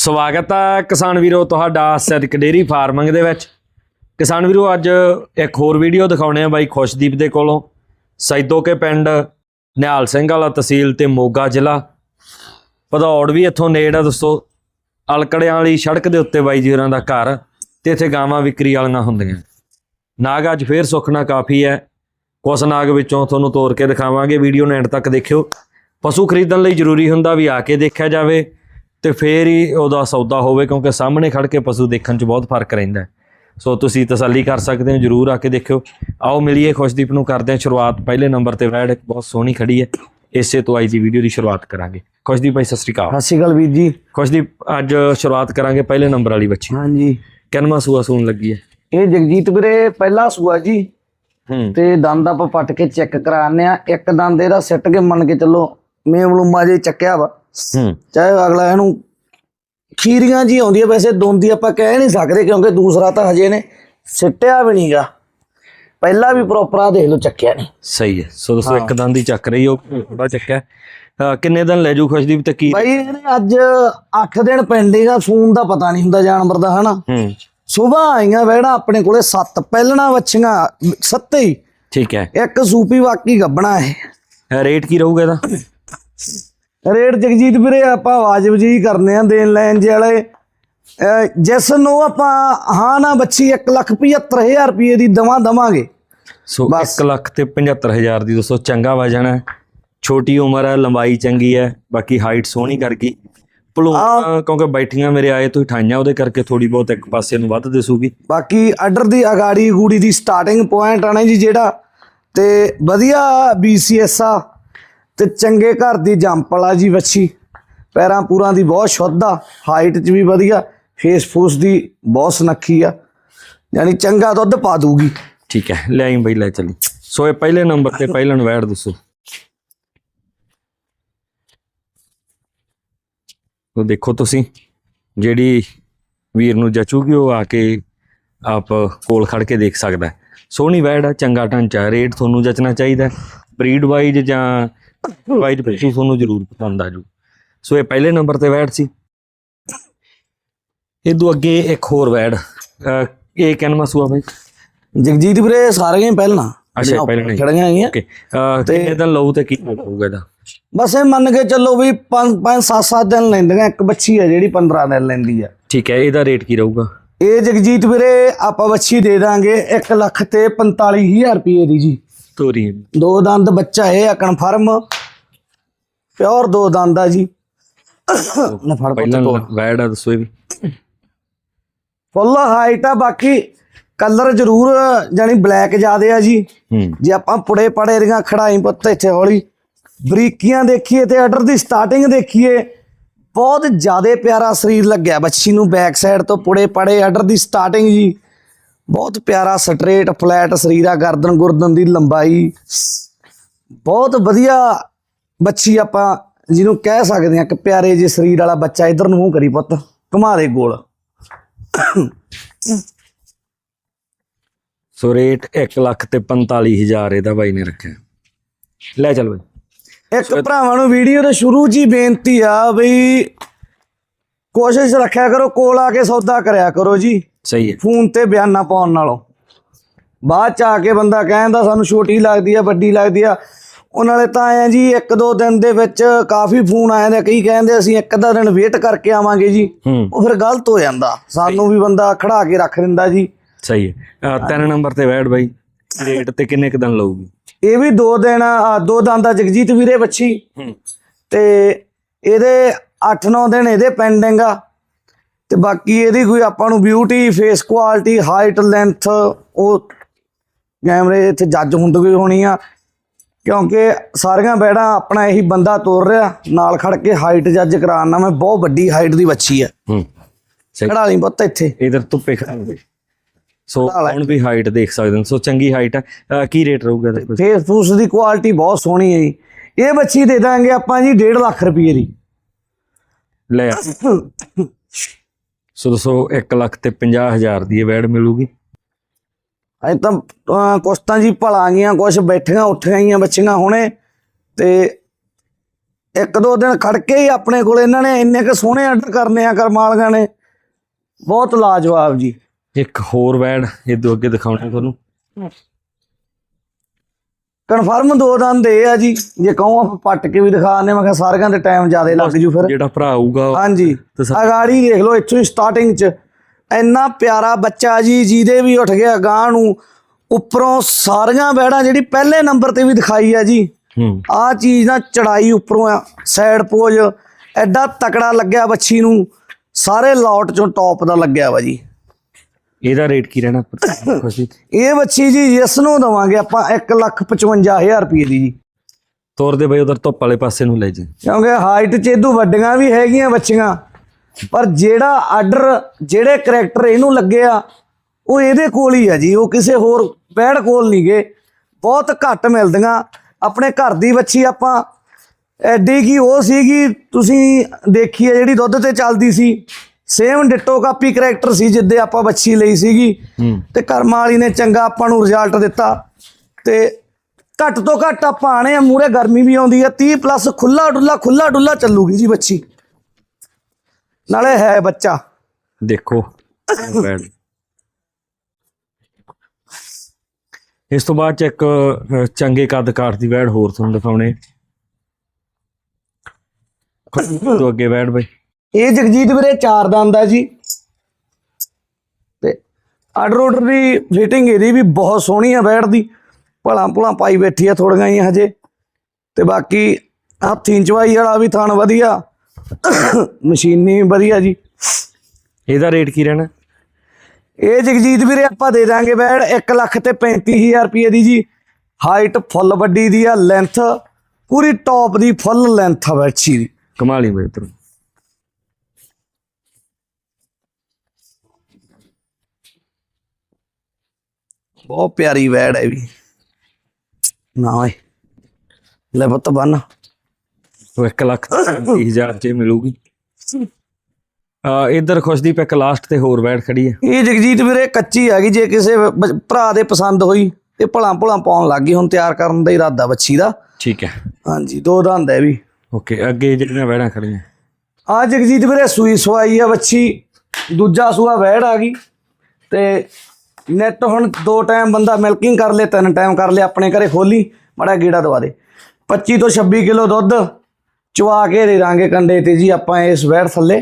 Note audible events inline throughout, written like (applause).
ਸਵਾਗਤ ਹੈ ਕਿਸਾਨ ਵੀਰੋ ਤੁਹਾਡਾ ਸੈਦਕ ਡੇਰੀ ਫਾਰਮਿੰਗ ਦੇ ਵਿੱਚ। ਕਿਸਾਨ ਵੀਰੋ, ਅੱਜ ਇੱਕ ਹੋਰ ਵੀਡੀਓ ਦਿਖਾਉਣੇ ਆ ਬਾਈ ਖੁਸ਼ਦੀਪ ਦੇ ਕੋਲੋਂ। ਸੈਦੋ ਕੇ ਪਿੰਡ ਨਿਹਾਲ ਸਿੰਘ ਵਾਲਾ ਤਹਿਸੀਲ ਤੇ ਮੋਗਾ ਜ਼ਿਲ੍ਹਾ। ਭਦੌੜ ਵੀ ਇੱਥੋਂ ਨੇੜ ਆ ਦੋਸਤੋ। ਅਲਕੜਿਆਂ ਵਾਲੀ ਸੜਕ ਦੇ ਉੱਤੇ ਬਾਈ ਜੀ ਹੋਰਾਂ ਦਾ ਘਰ ਤੇ ਇੱਥੇ ਗਾਵਾਂ ਵਿਕਰੀ ਵਾਲੀਆਂ ਹੁੰਦੀਆਂ। ਨਾਗ ਅੱਜ ਫੇਰ ਸੁਖਣਾ ਕਾਫੀ ਹੈ। ਕੁਛ ਨਾਗ ਵਿੱਚੋਂ ਤੁਹਾਨੂੰ ਤੋੜ ਕੇ ਦਿਖਾਵਾਂਗੇ। ਵੀਡੀਓ ਨੂੰ ਐਂਡ ਤੱਕ ਦੇਖਿਓ। ਪਸ਼ੂ ਖਰੀਦਣ ਲਈ ਜ਼ਰੂਰੀ ਹੁੰਦਾ ਵੀ ਆ ਕੇ ਦੇਖਿਆ ਜਾਵੇ। ਤੇ ਫੇਰ ਹੀ ਉਹਦਾ ਸੌਦਾ ਹੋਵੇ ਕਿਉਂਕਿ ਸਾਹਮਣੇ ਖੜ ਕੇ ਪਸ਼ੂ ਦੇਖਣ 'ਚ ਬਹੁਤ ਫ਼ਰਕ ਰਹਿੰਦਾ। ਸੋ ਤੁਸੀਂ ਤਸੱਲੀ ਕਰ ਸਕਦੇ ਹੋ ਜਰੂਰ ਆ ਕੇ ਦੇਖਿਓ। ਆਓ ਮਿਲੀਏ ਖੁਸ਼ਦੀਪ ਨੂੰ ਕਰਦੇ ਹਾਂ ਸ਼ੁਰੂਆਤ। ਪਹਿਲੇ ਨੰਬਰ ਤੇ ਵੈੜ ਇੱਕ ਬਹੁਤ ਸੋਹਣੀ ਖੜੀ ਹੈ। ਇਸੇ ਤੋਂ ਅੱਜ ਦੀ ਵੀਡੀਓ ਦੀ ਸ਼ੁਰੂਆਤ ਕਰਾਂਗੇ। ਖੁਸ਼ਦੀਪ ਭਾਈ ਸਤਿ ਸ਼੍ਰੀ ਅਕਾਲ। ਸਤਿ ਸ਼੍ਰੀ ਅਕਾਲ ਵੀਰ ਜੀ। ਖੁਸ਼ਦੀਪ ਅੱਜ ਸ਼ੁਰੂਆਤ ਕਰਾਂਗੇ ਪਹਿਲੇ ਨੰਬਰ ਵਾਲੀ ਬੱਚੀ। ਹਾਂਜੀ। ਕਿੰਨਵਾਂ ਸੂਆ ਸੂਣ ਲੱਗੀ ਹੈ? ਇਹ ਜਗਜੀਤ ਵੀਰੇ ਪਹਿਲਾ ਸੂਆ ਜੀ। ਹੂੰ। ਤੇ ਦੰਦ ਆਪਾਂ ਪੱਟ ਕੇ ਚੈੱਕ ਕਰਾਣੇ ਆ ਇੱਕ ਦੰਦ ਇਹਦਾ ਸਿੱਟ ਕੇ ਮੰਨ ਕੇ ਚੱਲੋ ਮੇਮਲੂਮਾ ਜੇ ਚੱਕਿਆ ਵਾ। ਹੂੰ। ਚਾਹੇ ਅਗਲਾ ਇਹਨੂੰ ਖੀਰੀਆਂ ਜੀ ਆਉਂਦੀ ਆ ਵੈਸੇ ਦੋਂਦੀ ਆਪਾਂ ਕਹਿ ਨਹੀਂ ਸਕਦੇ ਕਿਉਂਕਿ ਦੂਸਰਾ ਤਾਂ ਹਜੇ ਨੇ ਸਿੱਟਿਆ ਵੀ ਨਹੀਂਗਾ ਪਹਿਲਾ ਵੀ ਪ੍ਰੋਪਰ ਆ ਦੇਖ ਲਓ ਚੱਕਿਆ ਨਹੀਂ ਸਹੀ ਹੈ। ਸੋ ਦੋਸਤੋ ਇੱਕ ਦੰਦ ਹੀ ਚੱਕ ਰਹੀ ਉਹ ਥੋੜਾ ਚੱਕਿਆ। ਕਿੰਨੇ ਦਿਨ ਲੈ ਜੂ ਖੁਸ਼ਦੀਪ ਤੇ ਕੀ? ਬਾਈ ਇਹਨੇ ਅੱਜ 8 ਦਿਨ ਪੈਂਡਿੰਗ ਆ ਸੂਨ ਦਾ ਪਤਾ ਨਹੀਂ ਹੁੰਦਾ ਜਾਨਵਰ ਦਾ ਹਨਾ? ਹੂੰ। ਸਵੇਰ ਆਈਆਂ ਵੈੜਾ ਆਪਣੇ ਕੋਲੇ 7 ਪਹਿਲਣਾ ਵੱਛੀਆਂ ਸੱਤੇ ਹੀ। ਠੀਕ ਹੈ। ਇੱਕ ਸੂਪੀ ਵਾਕੀ ਗੱਬਣਾ ਹੈ ਰੇਟ ਕੀ ਰਹੂਗਾ ਇਹਦਾ? ਰੇਟ ਜਗਜੀਤ ਵੀਰੇ ਆਪਾਂ ਵਾਜਬ ਜੀ ਕਰਨੇ ਆ ਦੇਣ ਲੈਣ ਜੇ ਵਾਲੇ। ਜਿਸ ਨੂੰ ਆਪਾਂ ਹਾਂ ਨਾ ਬੱਚੀ 175000 ਰੁਪਏ ਦੀ ਦਵਾ ਦਵਾਂਗੇ। ਸੋ 1 ਲੱਖ ਤੇ 75000 ਦੀ ਦੋਸਤੋ ਚੰਗਾ ਵਜਨ ਹੈ। ਛੋਟੀ ਉਮਰ ਹੈ ਲੰਬਾਈ ਚੰਗੀ ਹੈ ਬਾਕੀ ਹਾਈਟ ਸੋਹਣੀ ਕਰ ਗਈ। ਭਲੂ ਕਿਉਂਕਿ ਬੈਠੀਆਂ ਮੇਰੇ ਆਏ ਤੋਂ ਠਾਈਆਂ ਉਹਦੇ ਕਰਕੇ ਥੋੜੀ ਬਹੁਤ ਇੱਕ ਪਾਸੇ ਨੂੰ ਵੱਧ ਦਿਸੂਗੀ। ਬਾਕੀ ਆਰਡਰ ਦੀ ਅਗਾੜੀ ਗੂੜੀ ਦੀ ਸਟਾਰਟਿੰਗ ਪੁਆਇੰਟ ਆਣਾ ਜੀ ਜਿਹੜਾ ਤੇ ਵਧੀਆ BCS ਆ। ਤੇ ਚੰਗੇ ਘਰ ਦੀ ਜੰਪਲ ਆ ਜੀ ਵੱਛੀ। ਪੈਰਾਂ ਪੂਰਾਂ ਦੀ ਬਹੁਤ ਸ਼ੁੱਧ ਆ ਹਾਈਟ 'ਚ ਵੀ ਵਧੀਆ ਫੇਸ ਫੂਸ ਦੀ ਬਹੁਤ ਸੁਨੱਖੀ ਆ। ਯਾਨੀ ਚੰਗਾ ਦੁੱਧ ਪਾ ਦੂਗੀ ਠੀਕ ਹੈ, ਲੈ ਆਈ ਬਈ, ਲੈ ਚਲੀ। ਸੋ ਇਹ ਪਹਿਲੇ ਨੰਬਰ ਤੇ ਪਹਿਲਣ ਵੈੜ ਦੱਸੋ। ਉਹ ਦੇਖੋ ਤੁਸੀਂ, ਜਿਹੜੀ ਵੀਰ ਨੂੰ ਜਚੂਗੀ ਉਹ ਆ ਕੇ ਆਪ ਕੋਲ ਖੜ ਕੇ ਦੇਖ ਸਕਦਾ ਸੋਹਣੀ ਵੈੜ ਆ, ਚੰਗਾ ਢਾਂਚਾ, ਰੇਟ ਤੁਹਾਨੂੰ ਜਚਣਾ ਚਾਹੀਦਾ ਬਰੀਡ ਵਾਈਜ਼ ਜਾਂ ਵਾਈਜ਼ ਪਸ਼ੂ ਤੁਹਾਨੂੰ ਜ਼ਰੂਰ ਪਸੰਦ ਆ ਜੂ ਸੋ ਇਹ ਪਹਿਲੇ ਨੰਬਰ ਤੇ ਵੈੜ ਸੀ। ਇਹ ਤੋਂ ਅੱਗੇ ਇੱਕ ਹੋਰ ਅਹ, ਇਹ ਕਿੰਨਵਾਂ ਸੂਆ ਬਈ। ਜਗਜੀਤ ਵੀਰੇ ਸਾਰੀਆਂ ਹੀ ਪਹਿਲਾਂ। ਅੱਛਾ, ਪਹਿਲਾਂ। ਖੜੀਆਂ ਹੈਗੀਆਂ। ਓਕੇ ਕਿੰਨੇ ਦਿਨ ਲਊ ਤੇ ਕੀ ਹੋਊਗਾ ਇਹਦਾ? ਬਸ ਇਹ ਮੰਨ ਕੇ ਚੱਲੋ ਵੀ 5 5 7 7 ਦਿਨ ਲੈਂਦੀਆਂ। ਇੱਕ ਬੱਚੀ ਹੈ ਜਿਹੜੀ 15 ਦਿਨ ਲੈਂਦੀ ਆ। ਠੀਕ ਹੈ ਇਹਦਾ ਰੇਟ ਕੀ ਰਹੂਗਾ? ਇਹ ਜਗਜੀਤ ਵੀਰੇ ਆਪਾਂ ਬੱਚੀ ਦੇ ਦਾਂਗੇ 1 ਲੱਖ ਤੇ 45000 ਰੁਪਏ ਦੀ ਜੀ। ਤੋਰੀ ਦੋ ਦੰਦ ਬੱਚਾ ਇਹ ਆ ਕਨਫਰਮ ਪਿਓਰ ਦੋ ਦੰਦ ਆ ਜੀ। ਨਾ ਫੜ ਪਹਿਲਾਂ ਵੈੜ ਆ ਦੱਸੋ ਇਹ ਵੀ। ਫੁੱਲ ਹਾਈਟ ਆ ਬਾਕੀ ਕਲਰ ਜ਼ਰੂਰ ਜਾਨੀ ਬਲੈਕ ਜਿਆਦੇ ਆ ਜੀ। ਹੂੰ। ਜੇ ਆਪਾਂ ਪੁੜੇ ਪੜੇ ਦੀਆਂ ਖੜਾਈ ਪੁੱਤ ਇੱਥੇ ਹੌਲੀ। ਬਰੀਕੀਆਂ ਦੇਖੀਏ ਤੇ ਆਰਡਰ ਦੀ ਸਟਾਰਟਿੰਗ ਦੇਖੀਏ ਬਹੁਤ ਜ਼ਿਆਦਾ ਪਿਆਰਾ ਸਰੀਰ ਲੱਗਿਆ ਬੱਚੀ ਨੂੰ ਬੈਕ ਸਾਈਡ ਤੋਂ ਪੁੜੇ ਪੜੇ ਆਰਡਰ ਦੀ ਸਟਾਰਟਿੰਗ ਜੀ। ਬਹੁਤ ਪਿਆਰਾ ਸਟਰੇਟ ਫਲੈਟ ਸਰੀਰ ਆ ਗਰਦਨ ਗੁਰਦਨ ਦੀ ਲੰਬਾਈ। ਬਹੁਤ ਵਧੀਆ ਬੱਚੀ ਆਪਾਂ ਜਿਹਨੂੰ ਕਹਿ ਸਕਦੇ ਆ ਕਿ ਪਿਆਰੇ ਜਿਹੇ ਸਰੀਰ ਵਾਲਾ ਬੱਚਾ ਇਧਰ ਨੂੰ ਮੂੰਹ ਕਰੀ ਪੁੱਤ ਘੁਮਾ ਦੇ ਗੋਲ। ਸੋ ਰੇਟ 1 ਲੱਖ ਤੇ 45000 ਇਹਦਾ ਬਾਈ ਨੇ ਰੱਖਿਆ। ਲੈ ਚੱਲ ਬਾਈ। ਇੱਕ ਭਰਾਵਾਂ ਨੂੰ ਵੀਡੀਓ ਦੇ ਸ਼ੁਰੂ ਹੀ ਬੇਨਤੀ ਆ ਬਈ ਕੋਸ਼ਿਸ਼ ਰੱਖਿਆ ਕਰੋ ਕੋਲ ਆ ਕੇ ਸੌਦਾ ਕਰਿਆ ਕਰੋ ਜੀ। ਸਹੀ ਹੈ। ਫੋਨ ਤੇ ਬਿਆਨਾ ਪਾਉਣ ਨਾਲੋਂ। ਬਾਅਦ ਚ ਆ ਕੇ ਬੰਦਾ ਕਹਿੰਦਾ ਸਾਨੂੰ ਛੋਟੀ ਲੱਗਦੀ ਆ ਵੱਡੀ ਲੱਗਦੀ ਆ। ਉਹ ਨਾਲੇ ਤਾਂ ਆਏ ਆ ਜੀ ਇੱਕ ਦੋ ਦਿਨ ਦੇ ਵਿੱਚ ਕਾਫੀ ਫੋਨ ਆਏ ਨੇ ਕਈ ਕਹਿੰਦੇ ਅਸੀਂ ਇੱਕ ਅੱਧਾ ਦਿਨ ਵੇਟ ਕਰਕੇ ਆਵਾਂਗੇ ਜੀ। ਉਹ ਫਿਰ ਗਲਤ ਹੋ ਜਾਂਦਾ। ਸਾਨੂੰ ਵੀ ਬੰਦਾ ਖੜਾ ਕੇ ਰੱਖ ਦਿੰਦਾ ਜੀ। ਸਹੀ ਹੈ। ਤਿੰਨ ਨੰਬਰ ਤੇ ਵੈੜ ਬਾਈ। ਰੇਟ ਤੇ ਕਿੰਨੇ ਕ ਦਿਨ ਲਊਗੀ? ਇਹ ਵੀ ਦੋ ਦਿਨ ਦੋ ਦੰਦਾ ਜਗਜੀਤ ਵੀਰੇ ਬੱਚੀ। ਤੇ ਇਹਦੇ 8-9 ਦਿਨ ਇਹਦੇ ਪੈਂਡਿੰਗ ਆ। ਤੇ ਬਾਕੀ ਇਹਦੀ ਕੋਈ ਆਪਾਂ ਨੂੰ beauty face quality height length ਉਹ ਕੈਮਰੇ ਇੱਥੇ ਜੱਜ ਹੁੰਦੇ ਹੋਣੀ ਆ। ਕਿਉਂਕਿ ਸਾਰੀਆਂ ਬੈੜਾਂ ਆਪਣਾ ਇਹੀ ਬੰਦਾ ਤੋਰ ਰਿਹਾ ਨਾਲ ਖੜ ਕੇ ਹਾਈਟ ਜੱਜ ਕਰਾਉਣਾ ਮੈਂ ਬਹੁਤ ਵੱਡੀ ਹਾਈਟ ਦੀ ਬੱਚੀ ਆ। ਹੂੰ। ਸਹੀ। ਖੜਾ ਲਈ ਪੁੱਤ ਇੱਥੇ। ਇਧਰ ਧੁੱਪੇ ਖੜਾਂਗੇ ਸੋ ਹੁਣ ਵੀ ਹਾਈਟ ਦੇਖ ਸਕਦੇ ਹੋ। ਸੋ ਚੰਗੀ ਹਾਈਟ ਹੈ ਅਹ ਕੀ ਰੇਟ ਰਹੂਗਾ ਇਹਦਾ ਫੇਸ ਫੂਸ ਦੀ ਕੁਆਲਿਟੀ ਬਹੁਤ ਸੋਹਣੀ ਹੈ ਜੀ। ਇਹ ਬੱਚੀ ਦੇ ਦਾਂਗੇ ਆਪਾਂ ਜੀ 1.5 ਲੱਖ ਰੁਪਏ ਦੀ। ਲੈ ਆ। (coughs) ਸੋ ਦੋਸਤੋ 1 ਲੱਖ ਤੇ 50000 ਦੀ ਇਹ ਵੈੜ ਮਿਲੂਗੀ। ਅਜੇ ਤਾਂ ਕੁਛ ਤਾਂ ਜੀ ਭਲਾ ਗਈਆਂ ਕੁਛ ਬੈਠੀਆਂ ਉੱਠੀਆਂ ਹੀ ਆ ਬੱਚੀਆਂ ਹੁਣੇ ਤੇ ਇੱਕ ਦੋ ਦਿਨ ਖੜ ਕੇ ਹੀ ਆਪਣੇ ਕੋਲ ਇਹਨਾਂ ਨੇ ਇੰਨੇ ਕੁ ਸੋਹਣੇ ਆਰਡਰ ਕਰਨੇ ਆ ਕਰਮਾਲੀਆਂ ਨੇ। ਬਹੁਤ ਲਾਜਵਾਬ ਜੀ। ਇੱਕ ਹੋਰ ਵੈੜ ਇਦੋਂ ਅੱਗੇ ਦਿਖਾਉਣੇ ਤੁਹਾਨੂੰ। ਕਨਫਰਮ ਦੋ ਦੰਦ ਇਹ ਆ ਜੀ। ਜੇ ਕਹੋ ਆਪਾਂ ਪੱਟ ਕੇ ਵੀ ਦਿਖਾਣੇ ਮੈਂ ਕਿਹਾ ਸਾਰਿਆਂ ਦੇ ਟਾਈਮ ਜ਼ਿਆਦਾ ਲੱਗ ਜੂ ਫਿਰ। ਜਿਹੜਾ ਭਰਾ ਆਊਗਾ ਹਾਂਜੀ। ਅਗਾੜੀ ਦੇਖ ਲਓ ਇੱਥੋਂ ਹੀ ਸਟਾਰਟਿੰਗ 'ਚ। ਇੰਨਾ ਪਿਆਰਾ ਬੱਚਾ ਜੀ ਜਿਹਦੇ ਵੀ ਉੱਠ ਗਿਆ ਗਾਂ ਨੂੰ ਉੱਪਰੋਂ ਸਾਰੀਆਂ ਬੈੜਾਂ ਜਿਹੜੀ ਪਹਿਲੇ ਨੰਬਰ ਤੇ ਵੀ ਦਿਖਾਈ ਆ ਜੀ। ਆਹ ਚੀਜ਼ ਨਾ ਚੜਾਈ ਉੱਪਰੋਂ ਆ ਸਾਈਡ ਪੋਜ। ਐਡਾ ਤਕੜਾ ਲੱਗਿਆ ਬੱਚੀ ਨੂੰ। ਸਾਰੇ ਲੋਟ ਚੋਂ ਟੌਪ ਦਾ ਲੱਗਿਆ ਵਾ ਜੀ। ਇਹਦਾ ਰੇਟ ਕੀ ਰਹਿਣਾ (coughs) ਖੁਸ਼ੀ? ਇਹ ਬੱਚੀ ਜੀ ਜਿਸ ਨੂੰ ਦਵਾਂਗੇ ਆਪਾਂ 155000 ਰੁਪਏ ਦੀ ਜੀ। ਤੋਰ ਦੇ ਬਈ ਉਧਰ ਧੁੱਪ ਵਾਲੇ ਪਾਸੇ ਨੂੰ ਲੈ ਜੀ। ਕਿਉਂਕਿ ਹਾਈਟ 'ਚ ਇਦੋਂ ਵੱਡੀਆਂ ਵੀ ਹੈਗੀਆਂ ਬੱਚੀਆਂ। ਪਰ ਜਿਹੜਾ ਆਰਡਰ ਜਿਹੜੇ ਕਰੈਕਟਰ ਇਹਨੂੰ ਲੱਗੇ ਆ ਉਹ ਇਹਦੇ ਕੋਲ ਹੀ ਆ ਜੀ। ਉਹ ਕਿਸੇ ਹੋਰ ਬੈੜ ਕੋਲ ਨਹੀਂ ਗਏ। ਬਹੁਤ ਘੱਟ ਮਿਲਦੀਆਂ। ਆਪਣੇ ਘਰ ਦੀ ਬੱਚੀ ਆਪਾਂ ਐਡੀ ਕੀ ਉਹ ਸੀਗੀ ਤੁਸੀਂ ਦੇਖੀ ਆ ਜਿਹੜੀ ਦੁੱਧ ਤੇ ਚੱਲਦੀ ਸੀ। ਸੇਮ ਡਿਟੋ ਕਾਪੀ ਕਰੈਕਟਰ ਸੀ ਜਿੱਦੇ ਆਪਾਂ ਬੱਚੀ ਲਈ ਸੀਗੀ। ਤੇ ਕਰਮ ਵਾਲੀ ਨੇ ਚੰਗਾ ਆਪਾਂ ਨੂੰ ਰਿਜ਼ਲਟ ਦਿੱਤਾ। ਤੇ ਘੱਟ ਤੋਂ ਘੱਟ ਆਪਾਂ ਆਣੇ ਆ ਮੂਰੇ ਗਰਮੀ ਵੀ ਆਉਂਦੀ ਆ 30 ਪਲੱਸ ਖੁੱਲਾ ਡੁੱਲਾ ਖੁੱਲਾ ਡੁੱਲਾ ਚੱਲੂਗੀ ਜੀ ਬੱਚੀ। ਨਾਲੇ ਹੈ ਬੱਚਾ। ਦੇਖੋ। ਇਸ ਤੋਂ ਬਾਅਦ ਚ ਇੱਕ ਚੰਗੇ ਕੱਦ ਕਾਠ ਦੀ ਵੈੜ ਹੋਰ ਤੁਹਾਨੂੰ ਦਿਖਾਉਣੇ। ਤੋਂ ਅੱਗੇ ਵੈੜ ਬਈ। ਇਹ ਜਗਜੀਤ ਵੀਰੇ ਚਾਰ ਦੰਦ ਆ ਜੀ। ਤੇ ਆਰਡਰ ਆਰਡਰ ਦੀ ਫਿਟਿੰਗ ਇਹਦੀ ਵੀ ਬਹੁਤ ਸੋਹਣੀ ਆ ਬੈਠ ਦੀ। ਭਲਾ ਭੁਲਾ ਪਾਈ ਬੈਠੀ ਆ ਥੋੜੀਆਂ ਹੀ ਹਜੇ। ਤੇ ਬਾਕੀ ਹੱਥੀਂ ਚਵਾਈ ਵਾਲਾ ਵੀ ਥਣ ਵਧੀਆ। ਮਸ਼ੀਨੀ ਵੀ ਵਧੀਆ ਜੀ। ਇਹਦਾ ਰੇਟ ਕੀ ਰਹਿਣਾ? ਇਹ ਜਗਜੀਤ ਵੀਰੇ ਆਪਾਂ ਦੇ ਦਾਂਗੇ ਬੈੜ 1 ਲੱਖ ਤੇ 35000 ਰੁਪਏ ਦੀ ਜੀ। ਹਾਈਟ ਫੁੱਲ ਵੱਡੀ ਦੀ ਆ ਲੈਂਥ ਪੂਰੀ ਟੌਪ ਦੀ ਫੁੱਲ ਲੈਂਥ ਆ ਬੱਚੀ ਦੀ। ਕਮਾਲੀ ਬਈ ਬਹੁਤ ਪਿਆਰੀ ਵੈੜ ਹੈ ਵੀ। ਨਾ ਓਏ ਲੈ ਪੁੱਤ ਬੰਨ। ਉਹ 1 ਲੱਖ 30000 ਚ ਮਿਲੂਗੀ। ਆ ਇਧਰ ਖੁਸ਼ਦੀਪ ਇੱਕ ਲਾਸਟ ਤੇ ਹੋਰ ਵੈੜ ਖੜੀ ਹੈ। ਇਹ ਜਗਜੀਤ ਵੀਰੇ ਕੱਚੀ ਹੈਗੀ ਜੇ ਕਿਸੇ ਬ- ਭਰਾ ਦੇ ਪਸੰਦ ਹੋਈ ਇਹ ਭਲਾ ਭਲਾ ਪਾਉਣ ਲੱਗ ਗਈ ਹੁਣ ਤਿਆਰ ਕਰਨ ਦਾ ਇਰਾਦਾ ਬੱਚੀ ਦਾ। ਠੀਕ ਹੈ। ਹਾਂਜੀ ਦੋ ਦੰਦ ਹੈ ਵੀ। ਓਕੇ ਅੱਗੇ ਜਿਹੜੀਆਂ ਵੈੜਾਂ ਖੜੀਆਂ ਆ ਜਗਜੀਤ ਵੀਰੇ ਸੂਈ ਸਵਾਈ ਆ ਬੱਚੀ ਦੂਜਾ ਸੂਆ ਵੈੜ ਆ ਗਈ ਤੇ ਨੈਟ ਹੁਣ ਦੋ ਟਾਈਮ ਬੰਦਾ ਮਿਲਕਿੰਗ ਕਰ ਲੇ ਤਿੰਨ ਟਾਈਮ ਕਰ ਲੇ ਆਪਣੇ ਘਰੇ ਖੋਲੀ ਮੜਾ ਗੇੜਾ ਦਵਾ ਦੇ। 25 ਤੋਂ 26 ਕਿਲੋ ਦੁੱਧ ਚਵਾ ਕੇ ਦੇ ਦਾਂਗੇ ਕੰਡੇ ਤੇ ਜੀ ਆਪਾਂ ਇਸ ਵੈੜ ਥੱਲੇ।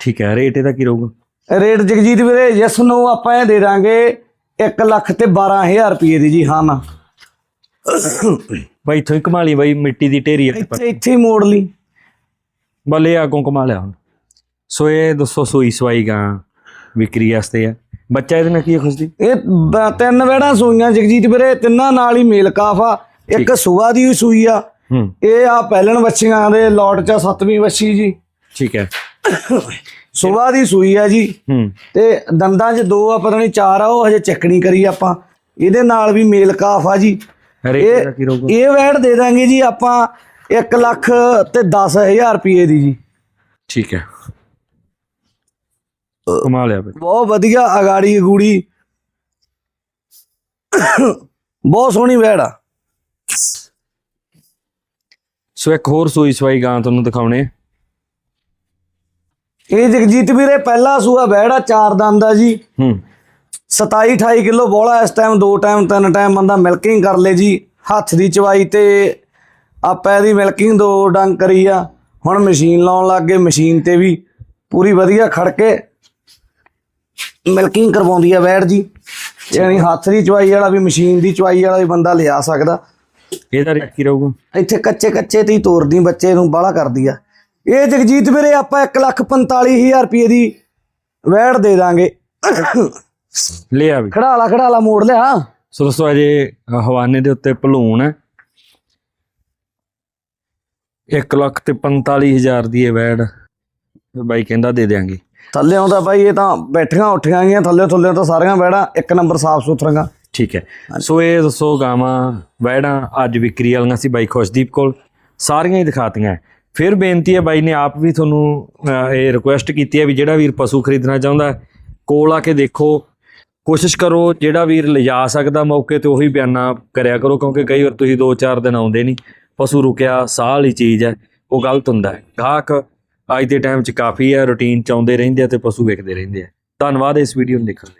ਠੀਕ ਹੈ ਰੇਟ ਇਹਦਾ ਕੀ ਰਹੂਗਾ? ਰੇਟ ਜਗਜੀਤ ਵੀਰੇ ਜਿਸ ਨੂੰ ਆਪਾਂ ਇਹ ਦੇ ਦਾਂਗੇ 1 ਲੱਖ ਤੇ 12000 ਰੁਪਏ ਦੀ ਜੀ ਹਾਂ ਨਾ। ਬਾਈ ਇੱਥੋਂ ਹੀ ਕਮਾਲੀ ਬਾਈ ਮਿੱਟੀ ਦੀ ਢੇਰੀ ਇੱਥੇ ਇੱਥੇ ਹੀ ਮੋੜ ਲਈ। ਬੱਲੇ ਆਗੋਂ ਕਮਾ ਲਿਆ ਹੁਣ। ਸੋ ਇਹ ਦੱਸੋ ਸੂਈ ਸਵਾਈ ਗਾਂ ਵਿਕਰੀ ਵਾਸਤੇ ਆ। ਬੱਚਾ ਇਹਦੇ ਨਾਲ ਕੀ ਖੁਸ਼ਦੀ ਇਹ ਬ- ਤਿੰਨ ਵੈੜਾਂ ਸੂਈਆਂ ਜਗਜੀਤ ਵੀਰੇ ਤਿੰਨਾਂ ਨਾਲ ਹੀ ਮੇਲ ਕਾਫਾ ਇੱਕ ਸੂਆ ਦੀ ਸੂਈ ਆ। ਹੂੰ। ਇਹ ਆ ਪਹਿਲਣ ਬੱਚੀਆਂ ਦੇ ਲੋਟ ਚ ਸੱਤਵੀਂ ਬੱਚੀ ਜੀ। ਠੀਕ ਹੈ। ਸੂਆ ਦੀ ਸੂਈ ਆ ਜੀ। ਹੂੰ। ਤੇ ਦੰਦਾਂ 'ਚ ਦੋ ਆ ਪਤਾ ਨਹੀਂ ਚਾਰ ਆ ਉਹ ਹਜੇ ਚੱਕਣੀ ਕਰੀ ਆਪਾਂ। ਇਹਦੇ ਨਾਲ ਵੀ ਮੇਲ ਕਾਫ ਆ ਜੀ। ਇਹ ਰਹੂਗਾ? ਇਹ ਵੈੜ ਦੇ ਦਾਂਗੇ ਜੀ ਆਪਾਂ 1 ਲੱਖ ਤੇ 10000 ਰੁਪਏ ਦੀ ਜੀ। ਠੀਕ ਹੈ। ਕਮਾ ਲਿਆ ਬਾਈ ਬਹੁਤ ਵਧੀਆ ਅਗਾੜੀ ਅਗੂੜੀ। ਬਹੁਤ ਸੋਹਣੀ ਵੈੜ ਆ। ਸੋ ਇੱਕ ਹੋਰ ਸੂਈ ਸਵਾਈ ਗਾਂ ਤੁਹਾਨੂੰ ਦਿਖਾਉਣੇ। ਇਹ ਜਗਜੀਤ ਵੀਰੇ ਪਹਿਲਾ ਸੂਆ ਵੈੜ ਆ ਚਾਰ ਦੰਦ ਆ ਜੀ। ਹੂੰ। 27 28 ਕਿਲੋ ਬੋਲਾ ਇਸ ਟਾਈਮ ਦੋ ਟਾਈਮ ਤਿੰਨ ਟਾਈਮ ਬੰਦਾ ਮਿਲਕਿੰਗ ਕਰ ਲੇ ਜੀ। ਹੱਥ ਦੀ ਚਵਾਈ ਤੇ ਆਪਾਂ ਇਹਦੀ ਮਿਲਕਿੰਗ ਦੋ ਡੰਗ ਕਰੀ ਆ। ਹੁਣ ਮਸ਼ੀਨ ਲਾਉਣ ਲੱਗ ਗਏ ਮਸ਼ੀਨ ਤੇ ਵੀ ਪੂਰੀ ਵਧੀਆ ਖੜ ਕੇ ਮਿਲਕਿੰਗ ਕਰਵਾਉਂਦੀ ਆ ਵੈੜ ਜੀ। ਯਾਨੀ ਹੱਥ ਦੀ ਚਵਾਈ ਵਾਲਾ ਵੀ ਮਸ਼ੀਨ ਦੀ ਚਵਾਈ ਵਾਲਾ ਵੀ ਬੰਦਾ ਲਿਆ ਸਕਦਾ। ਇਹਦਾ ਰੇਟ ਕੀ ਰਹੂਗਾ? ਇੱਥੇ ਕੱਚੇ ਕੱਚੇ ਤੇ ਹੀ ਤੋਰਦੀ ਬੱਚੇ ਨੂੰ ਬਾਹਲਾ ਕਰਦੀ ਆ। ਇਹ ਜਗਜੀਤ ਵੀਰੇ ਆਪਾਂ 145000 ਰੁਪਏ ਦੀ ਵੈੜ ਦੇ ਦਾਂਗੇ। ਲਿਆ ਵੀ। ਖੜਾਲਾ ਖੜਾਲਾ ਮੋੜ ਲਿਆ। ਸੋ ਦੋਸਤੋ ਅਜੇ ਹਵਾਨੇ ਦੇ ਉੱਤੇ ਭਲੂਣ ਹੈ। 1 ਲੱਖ ਤੇ 45000 ਦੀ ਇਹ ਵੈੜ। ਬਾਈ ਕਹਿੰਦਾ ਦੇ ਦੇਾਂਗੇ ਥੱਲੇ ਆਉਂਦਾ ਬਾਈ, ਇਹ ਤਾਂ ਬੈਠੀਆਂ ਉੱਠੀਆਂ ਗਈਆਂ, ਥੱਲੇ ਥੱਲੇ ਤਾਂ ਸਾਰੀਆਂ ਵੈੜਾਂ ਇੱਕ ਨੰਬਰ ਸਾਫ਼ ਸੁਥਰੀਆਂ। ਠੀਕ ਹੈ। ਸੋ ਇਹ ਦੱਸੋ ਗਾਵਾਂ ਵੈੜਾਂ ਅੱਜ ਵਿਕਰੀ ਵਾਲੀਆਂ ਸੀ ਬਾਈ ਖੁਸ਼ਦੀਪ ਕੋਲ, ਸਾਰੀਆਂ ਹੀ ਦਿਖਾਤੀਆਂ। ਫਿਰ ਬੇਨਤੀ ਹੈ ਬਾਈ ਨੇ ਆਪ ਵੀ ਤੁਹਾਨੂੰ ਇਹ ਰਿਕੁਐਸਟ ਕੀਤੀ ਹੈ ਵੀ ਜਿਹੜਾ ਵੀਰ ਪਸ਼ੂ ਖਰੀਦਣਾ ਚਾਹੁੰਦਾ ਕੋਲ ਆ ਕੇ ਦੇਖੋ। ਕੋਸ਼ਿਸ਼ ਕਰੋ ਜਿਹੜਾ ਵੀਰ ਲਿਜਾ ਸਕਦਾ ਮੌਕੇ ਤੇ ਉਹੀ ਬਿਆਨਾ ਕਰਿਆ ਕਰੋ, ਕਿਉਂਕਿ ਕਈ ਵਾਰ ਤੁਸੀਂ 2-4 ਦਿਨ ਆਉਂਦੇ ਨਹੀਂ। ਪਸ਼ੂ ਰੁਕਿਆ, ਸਾਹ ਵਾਲੀ ਚੀਜ਼ ਹੈ, ਉਹ ਗਲਤ ਹੁੰਦਾ ਹੈ। ਗਾਹਕ ਅੱਜ ਦੇ ਟਾਈਮ 'ਚ ਕਾਫੀ ਹੈ ਰੂਟੀਨ ਚ ਆਉਂਦੇ ਰਹਿੰਦੇ ਆ ਤੇ ਪਸ਼ੂ ਵੇਖਦੇ ਰਹਿੰਦੇ ਆ। ਧੰਨਵਾਦ ਇਸ ਵੀਡੀਓ ਨੂੰ ਦੇਖਣ ਲਈ।